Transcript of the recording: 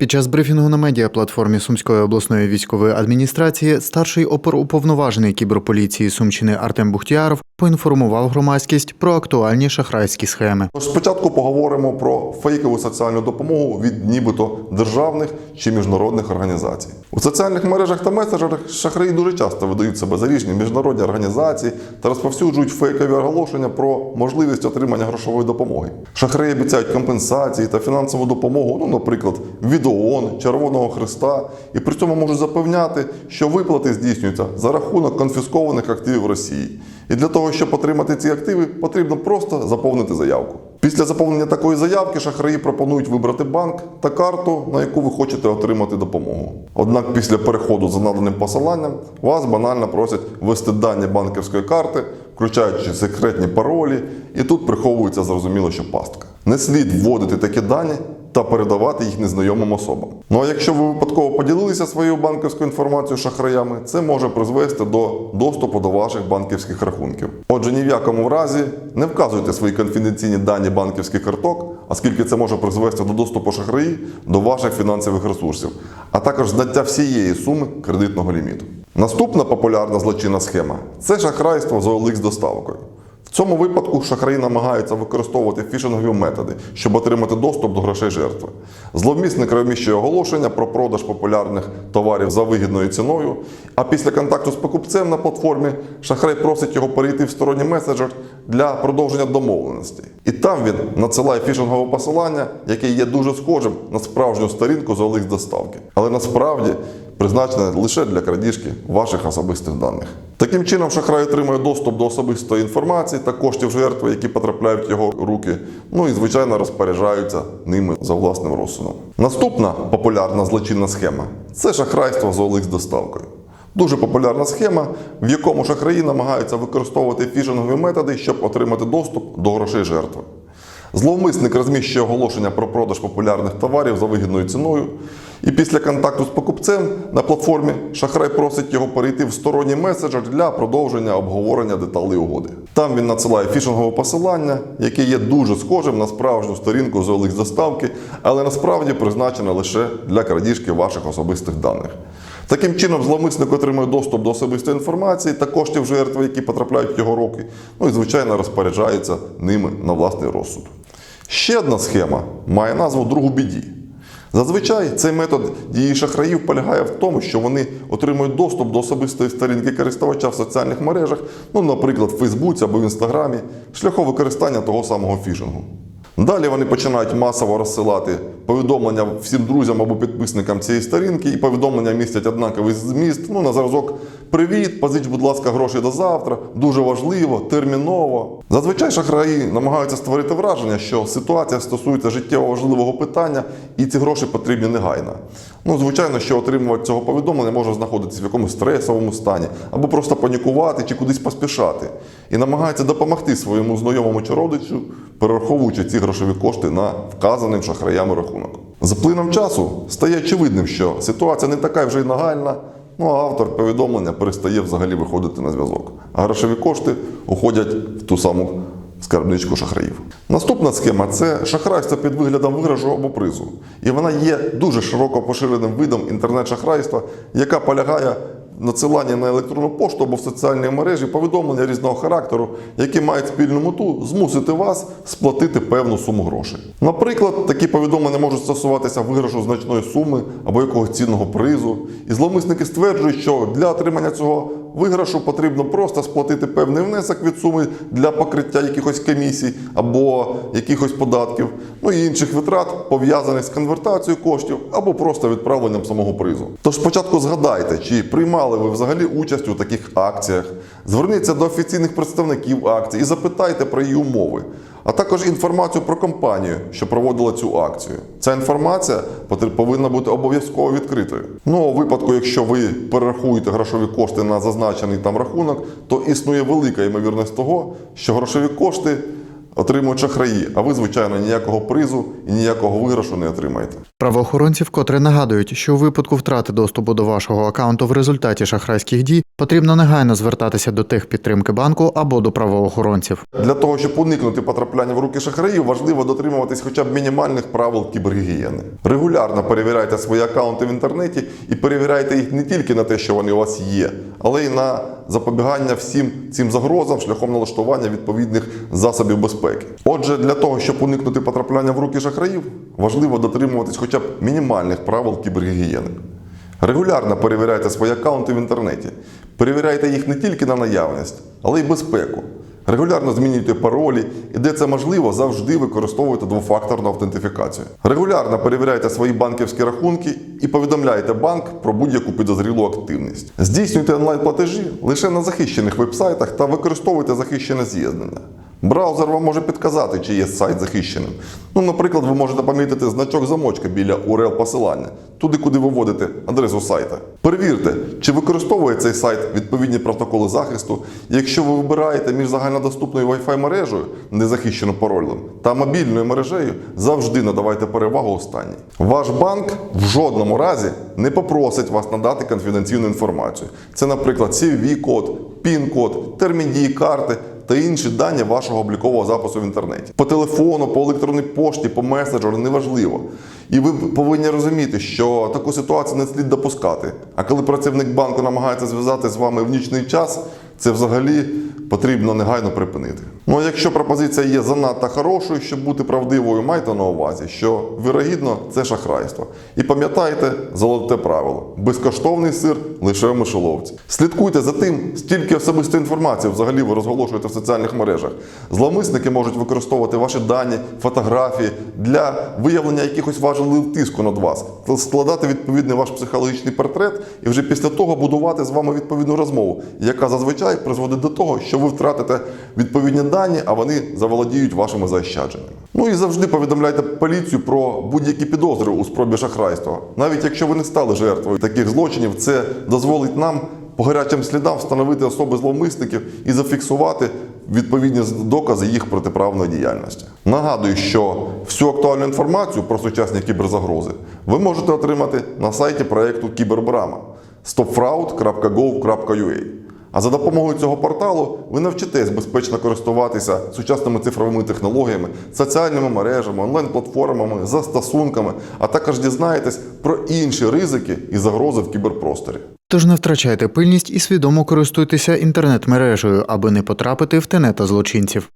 Під час брифінгу на медіаплатформі Сумської обласної військової адміністрації старший оперуповноважений кіберполіції Сумщини Артем Бухтіяров поінформував громадськість про актуальні шахрайські схеми. Спочатку поговоримо про фейкову соціальну допомогу від нібито державних чи міжнародних організацій. У соціальних мережах та меседжерах шахраї дуже часто видають себе за різні міжнародні організації та розповсюджують фейкові оголошення про можливість отримання грошової допомоги. Шахраї обіцяють компенсації та фінансову допомогу, ну, наприклад, від ООН, Червоного Христа, і при цьому можуть запевняти, що виплати здійснюються за рахунок конфіскованих активів Росії. І для того, щоб отримати ці активи, потрібно просто заповнити заявку. Після заповнення такої заявки шахраї пропонують вибрати банк та карту, на яку ви хочете отримати допомогу. Однак після переходу за наданим посиланням вас банально просять ввести дані банківської карти, включаючи секретні паролі, і тут приховується зрозуміло, що пастка. Не слід вводити такі дані та передавати їх незнайомим особам. Ну а якщо ви випадково поділилися своєю банківською інформацією шахраями, це може призвести до доступу до ваших банківських рахунків. Отже, ні в якому разі не вказуйте свої конфіденційні дані банківських карток, оскільки це може призвести до доступу шахраї до ваших фінансових ресурсів, а також зняття всієї суми кредитного ліміту. Наступна популярна злочинна схема це шахрайство з OLX доставкою. В цьому випадку шахраї намагаються використовувати фішингові методи, щоб отримати доступ до грошей жертви. Зловмисник розміщує оголошення про продаж популярних товарів за вигідною ціною, а після контакту з покупцем на платформі шахрай просить його перейти в сторонній меседжер для продовження домовленості. І там він надсилає фішингове посилання, яке є дуже схожим на справжню сторінку з OLX доставки. Але насправді призначене лише для крадіжки ваших особистих даних. Таким чином, шахрай отримує доступ до особистої інформації та коштів жертви, які потрапляють в його руки, ну і звичайно розпоряджаються ними за власним розсудом. Наступна популярна злочинна схема це шахрайство з OLX доставкою. Дуже популярна схема, в якому шахраї намагаються використовувати фішингові методи, щоб отримати доступ до грошей жертви. Зловмисник розміщує оголошення про продаж популярних товарів за вигідною ціною. І після контакту з покупцем на платформі шахрай просить його перейти в сторонній меседжер для продовження обговорення деталей угоди. Там він надсилає фішингове посилання, яке є дуже схожим на справжню сторінку з OLX доставки, але насправді призначене лише для крадіжки ваших особистих даних. Таким чином, зловмисник отримує доступ до особистої інформації та коштів жертви, які потрапляють в його руки, ну і звичайно розпоряджається ними на власний розсуд. Ще одна схема має назву другу біді. Зазвичай цей метод дії шахраїв полягає в тому, що вони отримують доступ до особистої сторінки користувача в соціальних мережах, ну, наприклад, в Фейсбуці або в Інстаграмі, шляхом використання того самого фішингу. Далі вони починають масово розсилати повідомлення всім друзям або підписникам цієї сторінки, і повідомлення містять однаковий зміст. Ну, на зразок Привіт, позич, будь ласка, гроші до завтра. Дуже важливо, терміново. Зазвичай шахраї намагаються створити враження, що ситуація стосується життєво важливого питання, і ці гроші потрібні негайно. Ну, звичайно, що отримувати цього повідомлення може знаходитися в якомусь стресовому стані, або просто панікувати чи кудись поспішати. І намагається допомогти своєму знайомому чи родичу, перераховуючи ці грошові кошти на вказаним шахраями рахунок. З плином часу стає очевидним, що ситуація не така вже й нагальна. Ну а автор повідомлення перестає взагалі виходити на зв'язок. А грошові кошти уходять в ту саму скарбничку шахраїв. Наступна схема це шахрайство під виглядом виграшу або призу. І вона є дуже широко поширеним видом інтернет-шахрайства, яка полягає в надсиланні на електронну пошту або в соціальній мережі повідомлення різного характеру, які мають спільну мету змусити вас сплатити певну суму грошей. Наприклад, такі повідомлення можуть стосуватися виграшу значної суми або якогось цінного призу. І зловмисники стверджують, що для отримання цього виграшу потрібно просто сплатити певний внесок від суми для покриття якихось комісій або якихось податків, ну і інших витрат, пов'язаних з конвертацією коштів або просто відправленням самого призу. Тож спочатку згадайте, чи приймали ви взагалі участь у таких акціях. Зверніться до офіційних представників акції і запитайте про її умови. А також інформацію про компанію, що проводила цю акцію. Ця інформація повинна бути обов'язково відкритою. Ну, у випадку, якщо ви перерахуєте грошові кошти на зазначений там рахунок, то існує велика ймовірність того, що грошові кошти отримують шахраї, а ви, звичайно, ніякого призу і ніякого виграшу не отримаєте. Правоохоронці вкотре нагадують, що у випадку втрати доступу до вашого акаунту в результаті шахрайських дій потрібно негайно звертатися до техпідтримки банку або до правоохоронців. Для того, щоб уникнути потрапляння в руки шахраїв, важливо дотримуватись хоча б мінімальних правил кібергігієни. Регулярно перевіряйте свої акаунти в інтернеті і перевіряйте їх не тільки на те, що вони у вас є, але й на запобігання всім цим загрозам шляхом налаштування відповідних засобів безпеки. Отже, для того, щоб уникнути потрапляння в руки шахраїв, важливо дотримуватись хоча б мінімальних правил кібергігієни. Регулярно перевіряйте свої акаунти в інтернеті. Перевіряйте їх не тільки на наявність, але й безпеку. Регулярно змінюйте паролі і де це можливо, завжди використовуйте двофакторну автентифікацію. Регулярно перевіряйте свої банківські рахунки і повідомляйте банк про будь-яку підозрілу активність. Здійснюйте онлайн-платежі лише на захищених вебсайтах та використовуйте захищене з'єднання. Браузер вам може підказати, чи є сайт захищеним. Ну, наприклад, ви можете помітити значок замочка біля URL посилання, туди, куди ви вводите адресу сайта. Перевірте, чи використовує цей сайт відповідні протоколи захисту. Якщо ви вибираєте між загальнодоступною Wi-Fi мережею, незахищеним паролем, та мобільною мережею, завжди надавайте перевагу останній. Ваш банк в жодному разі не попросить вас надати конфіденційну інформацію. Це, наприклад, CVV-код, PIN-код, термін дії карти та інші дані вашого облікового запису в інтернеті. По телефону, по електронній пошті, по меседжеру неважливо. І ви повинні розуміти, що таку ситуацію не слід допускати. А коли працівник банку намагається зв'язати з вами в нічний час, це взагалі потрібно негайно припинити. Ну а якщо пропозиція є занадто хорошою, щоб бути правдивою, майте на увазі, що вірогідно це шахрайство. І пам'ятайте золоте правило: безкоштовний сир лише в мишоловці. Слідкуйте за тим, стільки особистої інформації взагалі ви розголошуєте в соціальних мережах. Зловмисники можуть використовувати ваші дані, фотографії для виявлення якихось важливих тиску над вас, складати відповідний ваш психологічний портрет і вже після того будувати з вами відповідну розмову, яка зазвичай призводить до того, що ви втратите відповідні дані, а вони заволодіють вашими заощадженнями. Ну і завжди повідомляйте поліцію про будь-які підозри у спробі шахрайства. Навіть якщо ви не стали жертвою таких злочинів, це дозволить нам по гарячим слідам встановити особи зловмисників і зафіксувати відповідні докази їх протиправної діяльності. Нагадую, що всю актуальну інформацію про сучасні кіберзагрози ви можете отримати на сайті проєкту Кібербрама stopfraud.gov.ua. А за допомогою цього порталу ви навчитесь безпечно користуватися сучасними цифровими технологіями, соціальними мережами, онлайн-платформами, застосунками, а також дізнаєтесь про інші ризики і загрози в кіберпросторі. Тож не втрачайте пильність і свідомо користуйтеся інтернет-мережею, аби не потрапити в тенета злочинців.